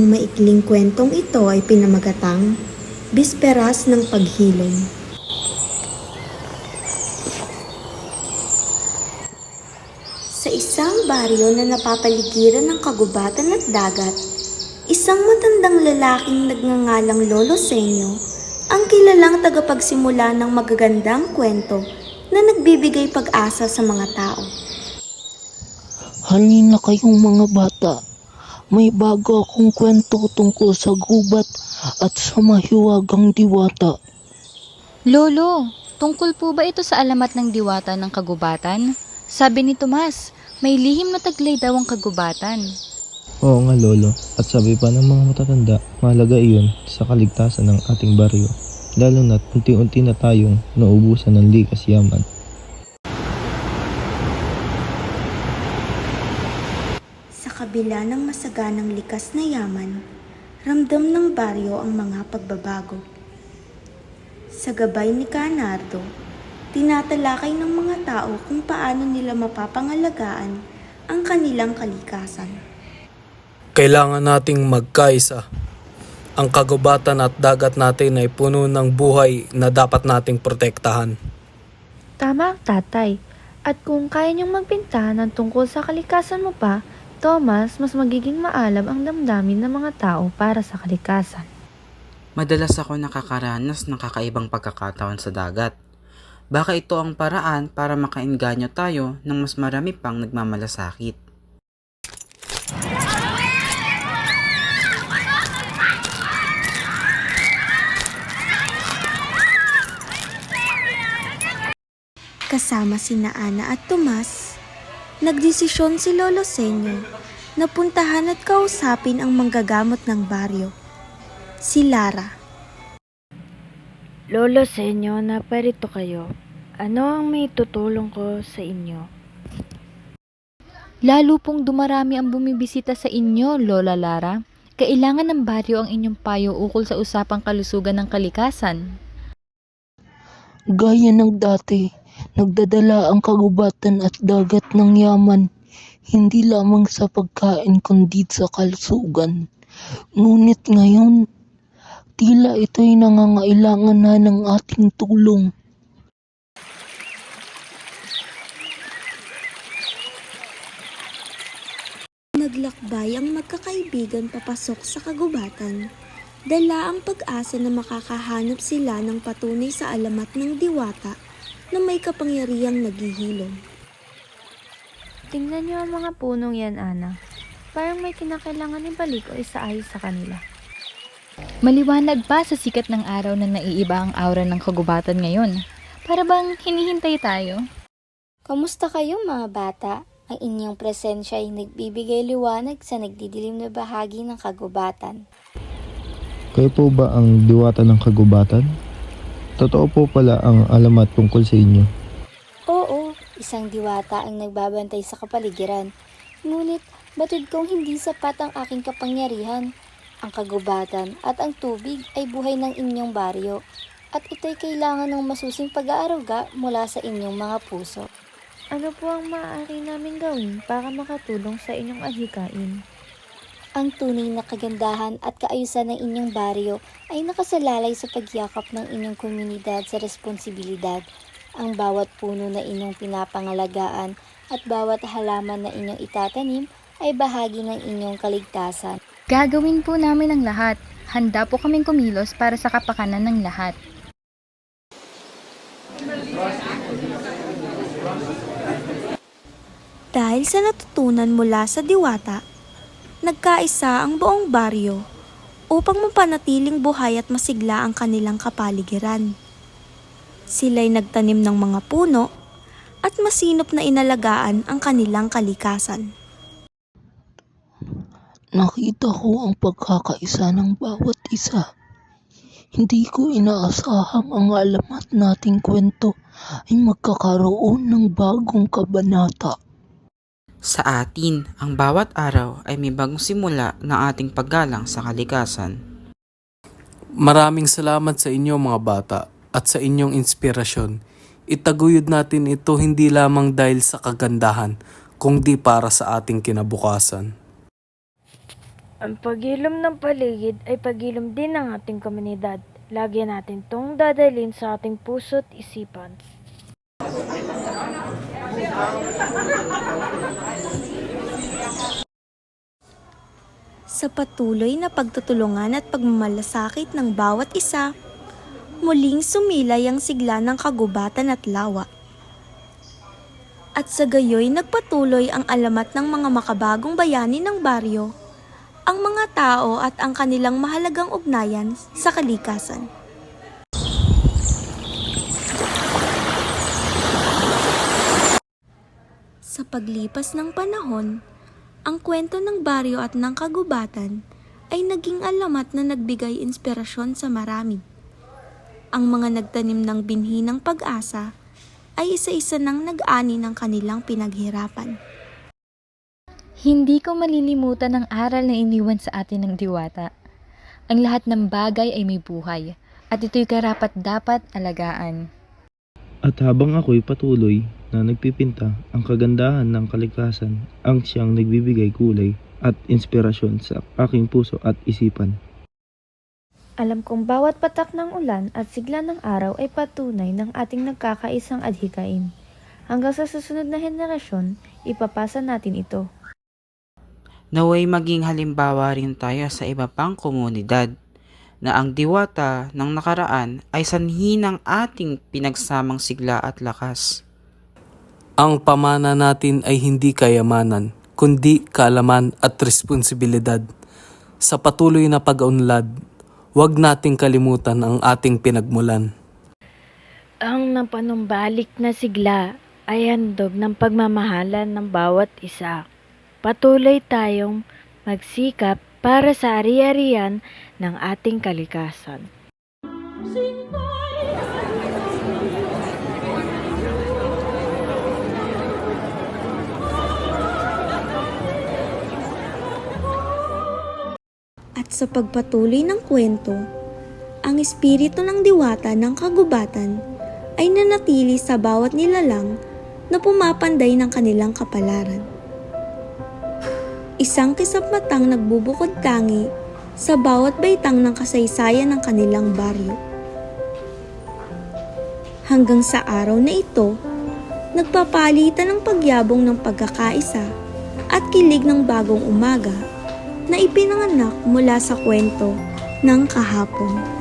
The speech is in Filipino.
Ang maikling kwentong ito ay pinamagatang Bisperas ng Paghilom. Sa isang baryo na napapaligiran ng kagubatan at dagat, isang matandang lalaking nagngangalang Lolo Senyo ang kilalang tagapagsimula ng magagandang kwento na nagbibigay pag-asa sa mga tao. Halina kayong mga bata. May bago akong kwento tungkol sa gubat at sa mahiwagang diwata. Lolo, tungkol po ba ito sa alamat ng diwata ng kagubatan? Sabi ni Tomas, may lihim na taglay daw ang kagubatan. Oo nga lolo, at sabi pa ng mga matatanda, mahalaga iyon sa kaligtasan ng ating baryo. Lalo na't unti-unti na tayong naubusan ng likas yaman. Sa kabila ng masaganang likas na yaman, ramdam ng baryo ang mga pagbabago. Sa gabay ni Canardo, tinatalakay ng mga tao kung paano nila mapapangalagaan ang kanilang kalikasan. Kailangan nating magkaisa. Ang kagubatan at dagat natin ay puno ng buhay na dapat nating protektahan. Tama ang tatay. At kung kaya niyong magpinta ng tungkol sa kalikasan mo pa, Thomas, mas magiging maalam ang damdamin ng mga tao para sa kalikasan. Madalas ako nakakaranas ng kakaibang pagkakataon sa dagat. Baka ito ang paraan para makainganyo tayo ng mas marami pang nagmamalasakit. Kasama sina Ana at Tomas, nagdesisyon si Lolo Senyo na puntahan at kausapin ang manggagamot ng baryo, si Lara. Lolo Senyo, naparito kayo. Ano ang may tutulong ko sa inyo? Lalo pong dumarami ang bumibisita sa inyo, Lola Lara. Kailangan ng baryo ang inyong payo ukol sa usapang kalusugan ng kalikasan. Gaya ng dati, nagdadala ang kagubatan at dagat ng yaman, hindi lamang sa pagkain kundi sa kalusugan. Ngunit ngayon, tila ito'y nangangailangan na ng ating tulong. Naglakbay ang magkakaibigan papasok sa kagubatan. Dala ang pag-asa na makakahanap sila ng patunay sa alamat ng diwata na may kapangyarihang naghihilom. Tingnan niyo ang mga punong yan, Ana. Parang may kinakailangan ibalik o isaayos sa kanila. Maliwanag pa sa sikat ng araw na naiiba ang aura ng kagubatan ngayon. Para bang hinihintay tayo? Kamusta kayo mga bata? Ang inyong presensya ay nagbibigay liwanag sa nagdidilim na bahagi ng kagubatan. Kayo po ba ang diwata ng kagubatan? Totoo po pala ang alamat tungkol sa inyo. Oo, isang diwata ang nagbabantay sa kapaligiran. Ngunit batid kong hindi sapat ang aking kapangyarihan. Ang kagubatan at ang tubig ay buhay ng inyong baryo at ito'y kailangan ng masusing pag-aaruga mula sa inyong mga puso. Ano po ang maaari namin gawin para makatulong sa inyong adhikain? Ang tunay na kagandahan at kaayusan ng inyong baryo ay nakasalalay sa pagyakap ng inyong komunidad sa responsibilidad. Ang bawat puno na inyong pinapangalagaan at bawat halaman na inyong itatanim ay bahagi ng inyong kaligtasan. Gagawin po namin ang lahat. Handa po kaming kumilos para sa kapakanan ng lahat. Dahil sa natutunan mula sa diwata, nagkaisa ang buong baryo upang mapanatiling buhay at masigla ang kanilang kapaligiran. Sila'y nagtanim ng mga puno at masinop na inalagaan ang kanilang kalikasan. Nakita ko ang pagkakaisa ng bawat isa. Hindi ko inaasahang ang alamat nating kwento ay magkakaroon ng bagong kabanata. Sa atin, ang bawat araw ay may bagong simula ng ating paggalang sa kalikasan. Maraming salamat sa inyo mga bata at sa inyong inspirasyon. Itaguyod natin ito hindi lamang dahil sa kagandahan, kundi para sa ating kinabukasan. Ang pagilom ng paligid ay pagilom din ng ating komunidad. Lagi natin tong dadalhin sa ating puso't isipan. Sa patuloy na pagtutulungan at pagmamalasakit ng bawat isa, muling sumilay ang sigla ng kagubatan at lawa. At sa gayoy nagpatuloy ang alamat ng mga makabagong bayani ng baryo, ang mga tao at ang kanilang mahalagang ugnayan sa kalikasan. Sa paglipas ng panahon, ang kwento ng baryo at ng kagubatan ay naging alamat na nagbigay inspirasyon sa marami. Ang mga nagtanim ng binhi ng pag-asa ay isa-isa nang nag-ani ng kanilang pinaghirapan. Hindi ko malilimutan ang aral na iniwan sa atin ng diwata. Ang lahat ng bagay ay may buhay, at ito'y karapat dapat alagaan. At habang ako'y patuloy na nagpipinta, ang kagandahan ng kalikasan ang siyang nagbibigay kulay at inspirasyon sa aking puso at isipan. Alam kong bawat patak ng ulan at sigla ng araw ay patunay ng ating nagkakaisang adhikain. Hanggang sa susunod na henerasyon, ipapasa natin ito. Naway maging halimbawa rin tayo sa iba pang komunidad na ang diwata ng nakaraan ay sanhi ng ating pinagsamang sigla at lakas. Ang pamana natin ay hindi kayamanan, kundi kaalaman at responsibilidad. Sa patuloy na pag-unlad, huwag nating kalimutan ang ating pinagmulan. Ang napanumbalik na sigla ay handog ng pagmamahalan ng bawat isa. Patuloy tayong magsikap para sa ari-arian ng ating kalikasan. At sa pagpatuloy ng kwento, ang espiritu ng diwata ng kagubatan ay nanatili sa bawat nilalang na pumapanday ng kanilang kapalaran. Isang kisap matang nagbubukod tangi sa bawat baitang ng kasaysayan ng kanilang baryo. Hanggang sa araw na ito, nagpapalitan ng pagyabong ng pagkakaisa at kilig ng bagong umaga na ipinanganak mula sa kwento ng kahapon.